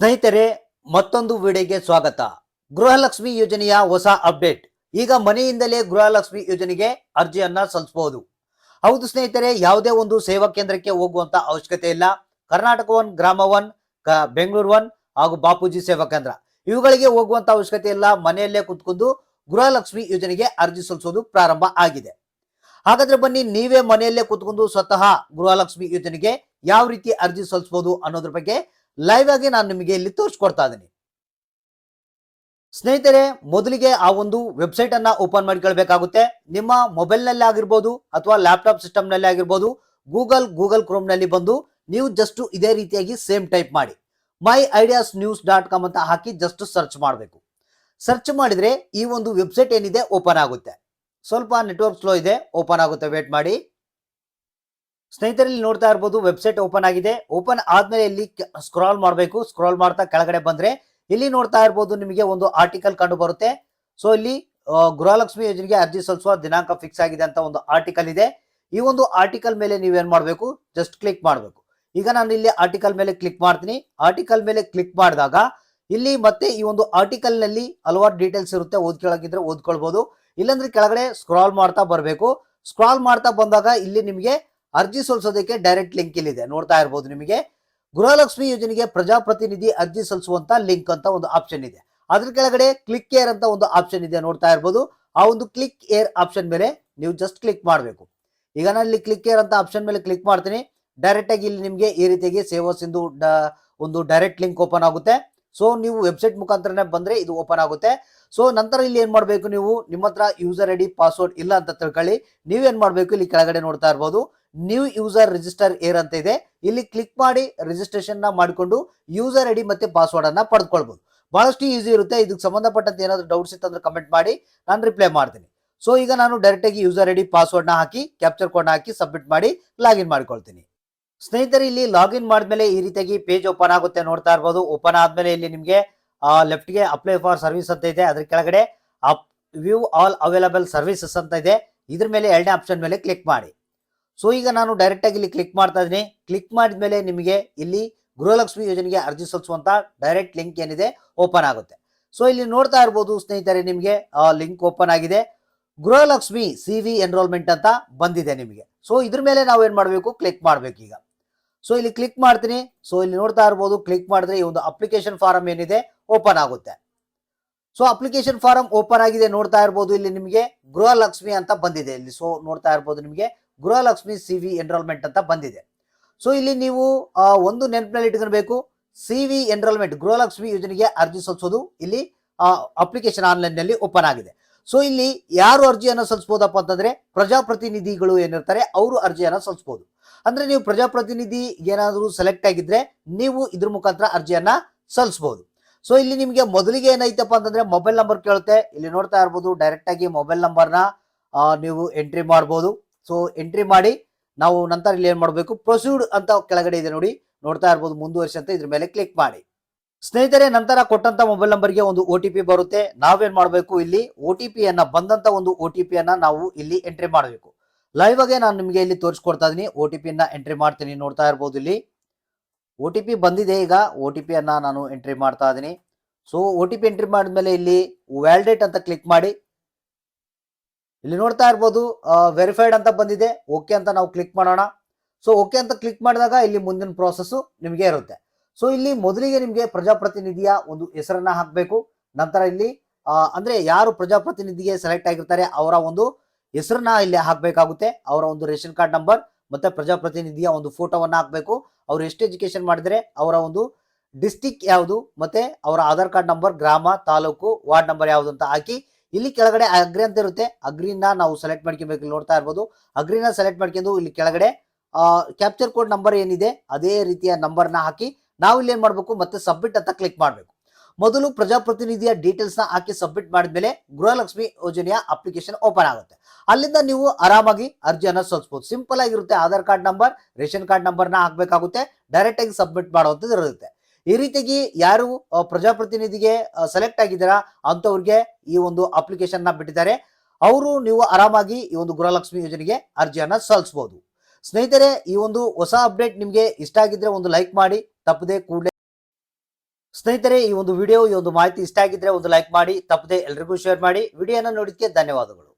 ಸ್ನೇಹಿತರೆ, ಮತ್ತೊಂದು ವಿಡಿಯೋಗೆ ಸ್ವಾಗತ. ಗೃಹಲಕ್ಷ್ಮಿ ಯೋಜನೆಯ ಹೊಸ ಅಪ್ಡೇಟ್. ಈಗ ಮನೆಯಿಂದಲೇ ಗೃಹಲಕ್ಷ್ಮಿ ಯೋಜನೆಗೆ ಅರ್ಜಿಯನ್ನ ಸಲ್ಲಿಸಬಹುದು. ಹೌದು ಸ್ನೇಹಿತರೆ, ಯಾವುದೇ ಒಂದು ಸೇವಾ ಕೇಂದ್ರಕ್ಕೆ ಹೋಗುವಂತ ಅವಶ್ಯಕತೆ ಇಲ್ಲ. Karnataka one, Grama one Bengaluru one ಹಾಗೂ ಬಾಪೂಜಿ ಸೇವಾ ಕೇಂದ್ರ. ಇವುಗಳಿಗೆ ಹೋಗುವಂತ ಅವಶ್ಯಕತೆ ಇಲ್ಲ. ಮನೆಯಲ್ಲೇ ಕುತ್ಕೊಂಡು ಗೃಹಲಕ್ಷ್ಮಿ ಯೋಜನೆಗೆ ಅರ್ಜಿ ಸಲ್ಲಿಸೋದು ಪ್ರಾರಂಭ ಆಗಿದೆ. ಹಾಗಾದ್ರೆ ಬನ್ನಿ, ನೀವೇ ಮನೆಯಲ್ಲೇ ಕುತ್ಕೊಂಡು ಸ್ವತಃ ಗೃಹಲಕ್ಷ್ಮಿ ಯೋಜನೆಗೆ ಯಾವ ರೀತಿ ಅರ್ಜಿ ಸಲ್ಲಿಸಬಹುದು ಅನ್ನೋದ್ರ ಬಗ್ಗೆ ಲೈವ್ ಆಗಿ ನಾನು ನಿಮಗೆ ಇಲ್ಲಿ ತೋರಿಸ್ಕೊಡ್ತಾ ಇದ್ದೀನಿ. ಸ್ನೇಹಿತರೆ, ಮೊದಲಿಗೆ ಆ ಒಂದು ವೆಬ್ಸೈಟ್ ಅನ್ನ ಓಪನ್ ಮಾಡಿಕೊಳ್ಬೇಕಾಗುತ್ತೆ. ನಿಮ್ಮ ಮೊಬೈಲ್ನಲ್ಲಿ ಆಗಿರ್ಬೋದು ಅಥವಾ ಲ್ಯಾಪ್ಟಾಪ್ ಸಿಸ್ಟಮ್ನಲ್ಲಿ ಆಗಿರ್ಬೋದು ಗೂಗಲ್ ಗೂಗಲ್ ಕ್ರೋಮ್ನಲ್ಲಿ ಬಂದು ನೀವು ಜಸ್ಟ್ ಇದೇ ರೀತಿಯಾಗಿ ಸೇಮ್ ಟೈಪ್ ಮಾಡಿ. My ideas news dot com ಅಂತ ಹಾಕಿ ಜಸ್ಟ್ ಸರ್ಚ್ ಮಾಡಬೇಕು. ಸರ್ಚ್ ಮಾಡಿದ್ರೆ ಈ ಒಂದು ವೆಬ್ಸೈಟ್ ಏನಿದೆ ಓಪನ್ ಆಗುತ್ತೆ. ಸ್ವಲ್ಪ ನೆಟ್ವರ್ಕ್ ಸ್ಲೋ ಇದೆ ಓಪನ್ ಆಗುತ್ತೆ ವೇಟ್ ಮಾಡಿ. ಸ್ನೇಹಿತರಲ್ಲಿ ನೋಡ್ತಾ ಇರ್ಬೋದು ವೆಬ್ಸೈಟ್ ಓಪನ್ ಆಗಿದೆ. ಓಪನ್ ಆದ್ಮೇಲೆ ಇಲ್ಲಿ ಸ್ಕ್ರಾಲ್ ಮಾಡಬೇಕು. ಸ್ಕ್ರಾಲ್ ಮಾಡ್ತಾ ಕೆಳಗಡೆ ಬಂದ್ರೆ ಇಲ್ಲಿ ನೋಡ್ತಾ ಇರ್ಬೋದು ನಿಮಗೆ ಒಂದು ಆರ್ಟಿಕಲ್ ಕಂಡು ಬರುತ್ತೆ. ಸೊ ಇಲ್ಲಿ ಗೃಹಲಕ್ಷ್ಮಿ ಯೋಜನೆಗೆ ಅರ್ಜಿ ಸಲ್ಲಿಸುವ ದಿನಾಂಕ ಫಿಕ್ಸ್ ಆಗಿದೆ ಅಂತ ಒಂದು ಆರ್ಟಿಕಲ್ ಇದೆ. ಈ ಒಂದು ಆರ್ಟಿಕಲ್ ಮೇಲೆ ನೀವು ನೀವೇನ್ ಮಾಡಬೇಕು? ಜಸ್ಟ್ ಕ್ಲಿಕ್ ಮಾಡಬೇಕು. ಈಗ ನಾನು ಇಲ್ಲಿ ಆರ್ಟಿಕಲ್ ಮೇಲೆ ಕ್ಲಿಕ್ ಮಾಡ್ತೀನಿ. ಆರ್ಟಿಕಲ್ ಮೇಲೆ ಕ್ಲಿಕ್ ಮಾಡಿದಾಗ ಇಲ್ಲಿ ಮತ್ತೆ ಈ ಒಂದು ಆರ್ಟಿಕಲ್ನಲ್ಲಿ ಹಲವಾರು ಡೀಟೇಲ್ಸ್ ಇರುತ್ತೆ. ಓದ್ಕೊಳಗಿದ್ರೆ ಓದ್ಕೊಳ್ಬಹುದು ಇಲ್ಲಾಂದ್ರೆ ಕೆಳಗಡೆ ಸ್ಕ್ರಾಲ್ ಮಾಡ್ತಾ ಬರಬೇಕು. ಸ್ಕ್ರಾಲ್ ಮಾಡ್ತಾ ಬಂದಾಗ ಇಲ್ಲಿ ನಿಮಗೆ ಅರ್ಜಿ ಸಲ್ಲಿಸೋದಕ್ಕೆ ಡೈರೆಕ್ಟ್ ಲಿಂಕ್ ಇಲ್ಲಿದೆ. ನೋಡ್ತಾ ಇರ್ಬೋದು ನಿಮಗೆ. ಗೃಹಲಕ್ಷ್ಮಿ ಯೋಜನೆಗೆ ಪ್ರಜಾಪ್ರತಿನಿಧಿ ಅರ್ಜಿ ಸಲ್ಲಿಸುವಂತ ಲಿಂಕ್ ಅಂತ ಒಂದು ಆಪ್ಷನ್ ಇದೆ. ಅದ್ರ ಕೆಳಗಡೆ ಕ್ಲಿಕ್ ಏರ್ ಅಂತ ಒಂದು ಆಪ್ಷನ್ ಇದೆ ನೋಡ್ತಾ ಇರ್ಬೋದು. ಆ ಒಂದು ಕ್ಲಿಕ್ ಏರ್ ಆಪ್ಷನ್ ಮೇಲೆ ನೀವು ಜಸ್ಟ್ ಕ್ಲಿಕ್ ಮಾಡಬೇಕು. ಈಗ ನಾನು ಇಲ್ಲಿ ಕ್ಲಿಕ್ ಏರ್ ಅಂತ ಆಪ್ಷನ್ ಮೇಲೆ ಕ್ಲಿಕ್ ಮಾಡ್ತೀನಿ. ಡೈರೆಕ್ಟ್ ಆಗಿ ಇಲ್ಲಿ ನಿಮಗೆ ಈ ರೀತಿಯಾಗಿ ಸೇವಾ ಸಿಂಧು ಒಂದು ಡೈರೆಕ್ಟ್ ಲಿಂಕ್ ಓಪನ್ ಆಗುತ್ತೆ. ಸೊ ನೀವು ವೆಬ್ಸೈಟ್ ಮುಖಾಂತರನೇ ಬಂದ್ರೆ ಇದು ಓಪನ್ ಆಗುತ್ತೆ. ಸೊ ನಂತರ ಇಲ್ಲಿ ಏನು ಮಾಡಬೇಕು ನೀವು? ನಿಮ್ಮ ಹತ್ರ ಯೂಸರ್ ಐ ಡಿ ಪಾಸ್ವರ್ಡ್ ಇಲ್ಲ ಅಂತ ತಿಳ್ಕೊಳ್ಳಿ. ನೀವೇನು ಮಾಡಬೇಕು? ಇಲ್ಲಿ ಕೆಳಗಡೆ ನೋಡ್ತಾ ಇರ್ಬೋದು. ನ್ಯೂ ಯೂಸರ್ ರಿಜಿಸ್ಟರ್ ಏರ್ ಅಂತ ಇದೆ. ಇಲ್ಲಿ ಕ್ಲಿಕ್ ಮಾಡಿ ರಿಜಿಸ್ಟ್ರೇಷನ್ ಮಾಡಿಕೊಂಡು ಯೂಸರ್ ಐ ಡಿ ಮತ್ತೆ ಪಾಸ್ವರ್ಡ್ ಅನ್ನ ಪಡೆದುಕೊಳ್ಬಹುದು ಬಹಳಷ್ಟು ಈಸಿ ಇರುತ್ತೆ. ಇದಕ್ಕೆ ಸಂಬಂಧಪಟ್ಟಂತೆ ಏನಾದರೂ ಡೌಟ್ಸ್ ಇತ್ತಂದ್ರೆ ಕಮೆಂಟ್ ಮಾಡಿ. ನಾನು ರಿಪ್ಲೈ ಮಾಡ್ತೀನಿ. ಸೊ ಈಗ ನಾನು ಡೈರೆಕ್ಟ್ ಆಗಿ ಯೂಸರ್ ಐ ಡಿ ಪಾಸ್ವರ್ಡ್ನ ಹಾಕಿ ಕ್ಯಾಪ್ಚರ್ ಕೋಡ್ ಹಾಕಿ ಸಬ್ಮಿಟ್ ಮಾಡಿ ಲಾಗಿನ್ ಮಾಡ್ಕೊಳ್ತೀನಿ. ಸ್ನೇಹಿತರೆ, ಇಲ್ಲಿ ಲಾಗಿನ್ ಮಾಡಿದ್ಮೇಲೆ ಈ ರೀತಿಯಾಗಿ ಪೇಜ್ ಓಪನ್ ಆಗುತ್ತೆ ನೋಡ್ತಾ ಇರ್ಬೋದು. ಓಪನ್ ಆದ್ಮೇಲೆ ಇಲ್ಲಿ ನಿಮಗೆ ಲೆಫ್ಟ್ಗೆ ಅಪ್ಲೈ ಫಾರ್ ಸರ್ವಿಸ್ ಅಂತ ಇದೆ. ಅದ್ರ ಕೆಳಗಡೆ ವ್ಯೂ ಆಲ್ ಅವೈಲಬಲ್ ಸರ್ವಿಸಸ್ ಅಂತ ಇದೆ. ಇದ್ರ ಮೇಲೆ ಎರಡನೇ ಆಪ್ಷನ್ ಮೇಲೆ ಕ್ಲಿಕ್ ಮಾಡಿ. ಸೊ ಈಗ ನಾನು ಡೈರೆಕ್ಟ್ ಆಗಿ ಇಲ್ಲಿ ಕ್ಲಿಕ್ ಮಾಡ್ತಾ ಇದ್ದೀನಿ. ಕ್ಲಿಕ್ ಮಾಡಿದ್ಮೇಲೆ ನಿಮಗೆ ಇಲ್ಲಿ ಗೃಹಲಕ್ಷ್ಮಿ ಯೋಜನೆಗೆ ಅರ್ಜಿ ಸಲ್ಲಿಸುವಂತ ಡೈರೆಕ್ಟ್ ಲಿಂಕ್ ಏನಿದೆ ಓಪನ್ ಆಗುತ್ತೆ. ಸೊ ಇಲ್ಲಿ ನೋಡ್ತಾ ಇರ್ಬೋದು ಸ್ನೇಹಿತರೆ, ನಿಮಗೆ ಲಿಂಕ್ ಓಪನ್ ಆಗಿದೆ. ಗೃಹಲಕ್ಷ್ಮಿ ಸಿ ವಿ ಎನ್ರೋಲ್ಮೆಂಟ್ ಅಂತ ಬಂದಿದೆ ನಿಮಗೆ. ಸೊ ಇದ್ರ ಮೇಲೆ ನಾವು ಏನ್ ಮಾಡಬೇಕು? ಕ್ಲಿಕ್ ಮಾಡ್ಬೇಕು ಈಗ ಸೊ ಇಲ್ಲಿ ಕ್ಲಿಕ್ ಮಾಡ್ತೀನಿ. ಸೊ ಇಲ್ಲಿ ನೋಡ್ತಾ ಇರ್ಬೋದು ಕ್ಲಿಕ್ ಮಾಡಿದ್ರೆ ಈ ಒಂದು ಅಪ್ಲಿಕೇಶನ್ ಫಾರಂ ಏನಿದೆ ಓಪನ್ ಆಗುತ್ತೆ. ಸೊ ಅಪ್ಲಿಕೇಶನ್ ಫಾರಂ ಓಪನ್ ಆಗಿದೆ ನೋಡ್ತಾ ಇರ್ಬೋದು. ಇಲ್ಲಿ ನಿಮಗೆ ಗೃಹಲಕ್ಷ್ಮಿ ಅಂತ ಬಂದಿದೆ. ಇಲ್ಲಿ ಸೊ ನೋಡ್ತಾ ಇರ್ಬೋದು ನಿಮಗೆ ಗೃಹಲಕ್ಷ್ಮಿ ಸಿ ವಿ ಎನ್ರೋಲ್ಮೆಂಟ್ ಅಂತ ಬಂದಿದೆ. ಸೊ ಇಲ್ಲಿ ನೀವು ಒಂದು ನೆನಪಿನಲ್ಲಿ ಇಟ್ಕೊಳ್ಬೇಕು. ಸಿ ವಿ ಎನ್ರೋಲ್ಮೆಂಟ್ ಗೃಹಲಕ್ಷ್ಮಿ ಯೋಜನೆಗೆ ಅರ್ಜಿ ಸಲ್ಲಿಸೋದು ಇಲ್ಲಿ ಅಪ್ಲಿಕೇಶನ್ ಆನ್ಲೈನ್ನಲ್ಲಿ ಓಪನ್ ಆಗಿದೆ. ಸೊ ಇಲ್ಲಿ ಯಾರು ಅರ್ಜಿಯನ್ನು ಸಲ್ಲಿಸಬಹುದಪ್ಪ ಅಂತಂದ್ರೆ ಪ್ರಜಾಪ್ರತಿನಿಧಿಗಳು ಏನಿರ್ತಾರೆ, ಅವರು ಅರ್ಜಿಯನ್ನು ಸಲ್ಲಿಸಬಹುದು ಅಂದ್ರೆ ನೀವು ಪ್ರಜಾಪ್ರತಿನಿಧಿ ಏನಾದರೂ ಸೆಲೆಕ್ಟ್ ಆಗಿದ್ರೆ ನೀವು ಇದ್ರ ಮುಖಾಂತರ ಅರ್ಜಿಯನ್ನ ಸಲ್ಲಿಸಬಹುದು ಸೊ ಇಲ್ಲಿ ನಿಮಗೆ ಮೊದಲಿಗೆ ಏನೈತಪ್ಪ ಅಂತಂದ್ರೆ ಮೊಬೈಲ್ ನಂಬರ್ ಕೇಳುತ್ತೆ. ಇಲ್ಲಿ ನೋಡ್ತಾ ಇರ್ಬೋದು ಡೈರೆಕ್ಟ್ ಆಗಿ ಮೊಬೈಲ್ ನಂಬರ್ನ ನೀವು ಎಂಟ್ರಿ ಮಾಡ್ಬೋದು. ಸೊ ಎಂಟ್ರಿ ಮಾಡಿ ನಾವು ನಂತರ ಇಲ್ಲಿ ಏನ್ ಮಾಡಬೇಕು ಪ್ರೊಸೀಡ್ ಅಂತ ಕೆಳಗಡೆ ಇದೆ ನೋಡಿ, ನೋಡ್ತಾ ಇರ್ಬೋದು ಮುಂದುವರಿಸಿ ಅಂತ ಇದ್ರ ಮೇಲೆ ಕ್ಲಿಕ್ ಮಾಡಿ. ಸ್ನೇಹಿತರೆ, ನಂತರ ಕೊಟ್ಟಂತ ಮೊಬೈಲ್ ನಂಬರ್ಗೆ ಒಂದು ಒ ಟಿ ಪಿ ಬರುತ್ತೆ. ನಾವೇನ್ ಮಾಡಬೇಕು ಇಲ್ಲಿ? ಒ ಟಿ ಪಿ ಅನ್ನ, ಬಂದಂತ ಒಂದು ಒ ಟಿ ಪಿ ಅನ್ನ ನಾವು ಇಲ್ಲಿ ಎಂಟ್ರಿ ಮಾಡಬೇಕು. ಲೈವ್ ಆಗಿ ನಾನು ನಿಮಗೆ ಇಲ್ಲಿ ತೋರಿಸ್ಕೊಡ್ತಾ ಇದೀನಿ ಒ ಟಿ ಪಿ ಅನ್ನ ಎಂಟ್ರಿ ಮಾಡ್ತೀನಿ. ನೋಡ್ತಾ ಇರ್ಬೋದು ಇಲ್ಲಿ. ಒ ಟಿ ಪಿ ಬಂದಿದೆ ಈಗ. ಒ ಟಿ ಪಿ ಅನ್ನ ನಾನು ಎಂಟ್ರಿ ಮಾಡ್ತಾ ಇದ್ದೀನಿ. So O T P entry ಮಾಡಿದ್ಮೇಲೆ ಇಲ್ಲಿ ವ್ಯಾಲಿಡೇಟ್ ಅಂತ ಕ್ಲಿಕ್ ಮಾಡಿ. ಇಲ್ಲಿ ನೋಡ್ತಾ ಇರ್ಬೋದು ವೆರಿಫೈಡ್ ಅಂತ ಬಂದಿದೆ. ಓಕೆ ಅಂತ ನಾವು ಕ್ಲಿಕ್ ಮಾಡೋಣ. ಸೊ ಓಕೆ ಅಂತ ಕ್ಲಿಕ್ ಮಾಡಿದಾಗ ಇಲ್ಲಿ ಮುಂದಿನ ಪ್ರೋಸೆಸ್ ನಿಮಗೆ ಇರುತ್ತೆ. ಸೊ ಇಲ್ಲಿ ಮೊದಲಿಗೆ ನಿಮಗೆ ಪ್ರಜಾಪ್ರತಿನಿಧಿಯ ಒಂದು ಹೆಸರನ್ನ ಹಾಕಬೇಕು. ನಂತರ ಇಲ್ಲಿ ಅಂದ್ರೆ ಯಾರು ಪ್ರಜಾಪ್ರತಿನಿಧಿಗೆ ಸೆಲೆಕ್ಟ್ ಆಗಿರ್ತಾರೆ ಅವರ ಒಂದು ಹೆಸರನ್ನ ಇಲ್ಲಿ ಹಾಕಬೇಕಾಗುತ್ತೆ. ಅವರ ಒಂದು ರೇಷನ್ ಕಾರ್ಡ್ ನಂಬರ್ ಮತ್ತೆ ಪ್ರಜಾಪ್ರತಿನಿಧಿಯ ಒಂದು ಫೋಟೋವನ್ನ ಹಾಕಬೇಕು. ಅವ್ರು ಎಷ್ಟು ಎಜುಕೇಶನ್ ಮಾಡಿದ್ರೆ ಅವರ ಒಂದು ಡಿಸ್ಟಿಕ್ ಯಾವುದು ಮತ್ತೆ ಅವರ ಆಧಾರ್ ಕಾರ್ಡ್ ನಂಬರ್ ಗ್ರಾಮ, ತಾಲೂಕು, ವಾರ್ಡ್ ನಂಬರ್ ಯಾವುದು ಅಂತ ಹಾಕಿ ಇಲ್ಲಿ ಕೆಳಗಡೆ ಅಗ್ರಿ ಅಂತ ಇರುತ್ತೆ. ಅಗ್ರಿನ ನಾವು ಸೆಲೆಕ್ಟ್ ಮಾಡ್ಕೊಬೇಕು ಇಲ್ಲಿ ನೋಡ್ತಾ ಇರ್ಬೋದು. ಅಗ್ರಿನ ಸೆಲೆಕ್ಟ್ ಮಾಡ್ಕೊಂಡು ಇಲ್ಲಿ ಕೆಳಗಡೆ ಕ್ಯಾಪ್ಚರ್ ಕೋಡ್ ನಂಬರ್ ಏನಿದೆ, ಅದೇ ರೀತಿಯ ನಂಬರ್ನ ಹಾಕಿ ನಾವು ಇಲ್ಲಿ ಏನ್ ಮಾಡಬೇಕು, ಮತ್ತೆ ಸಬ್ಮಿಟ್ ಅಂತ ಕ್ಲಿಕ್ ಮಾಡಬೇಕು. ಮೊದಲು ಪ್ರಜಾಪ್ರತಿನಿಧಿಯ ಡೀಟೇಲ್ಸ್ನ ಹಾಕಿ ಸಬ್ಮಿಟ್ ಮಾಡಿದ್ಮೇಲೆ ಗೃಹಲಕ್ಷ್ಮಿ ಯೋಜನೆಯ ಅಪ್ಲಿಕೇಶನ್ ಓಪನ್ ಆಗುತ್ತೆ. ಅಲ್ಲಿಂದ ನೀವು ಆರಾಮಾಗಿ ಅರ್ಜಿಯನ್ನು ಸಲ್ಲಿಸಬಹುದು ಸಿಂಪಲ್ ಆಗಿರುತ್ತೆ. Aadhaar card number ration card ನಂಬರ್ನ ಹಾಕ್ಬೇಕಾಗುತ್ತೆ. ಡೈರೆಕ್ಟ್ ಆಗಿ ಸಬ್ಮಿಟ್ ಮಾಡುವಂಥದ್ದು ಇರುತ್ತೆ. ಈ ರೀತಿಯಾಗಿ ಯಾರು ಪ್ರಜಾಪ್ರತಿನಿಧಿಗೆ ಸೆಲೆಕ್ಟ್ ಆಗಿದ್ದೀರಾ ಅಂತವ್ರಿಗೆ ಈ ಒಂದು ಅಪ್ಲಿಕೇಶನ್ನ ಬಿಟ್ಟಿದ್ದಾರೆ. ಅವರು ನೀವು ಆರಾಮಾಗಿ ಈ ಒಂದು ಗೃಹಲಕ್ಷ್ಮಿ ಯೋಜನೆಗೆ ಅರ್ಜಿಯನ್ನು ಸಲ್ಲಿಸಬಹುದು ಸ್ನೇಹಿತರೆ, ಈ ಒಂದು ಹೊಸ ಅಪ್ಡೇಟ್ ನಿಮಗೆ ಇಷ್ಟ ಆಗಿದ್ರೆ ಒಂದು ಲೈಕ್ ಮಾಡಿ ತಪ್ಪದೆ ಕೂಡಲೇ ಸ್ನೇಹಿತರೆ, ಈ ಒಂದು ವಿಡಿಯೋ ಈ ಒಂದು ಮಾಹಿತಿ ಇಷ್ಟ ಆಗಿದ್ರೆ ಒಂದು ಲೈಕ್ ಮಾಡಿ, ತಪ್ಪದೆ ಎಲ್ರಿಗೂ ಶೇರ್ ಮಾಡಿ. ವಿಡಿಯೋನ ನೋಡಿದ್ಕೆ ಧನ್ಯವಾದಗಳು.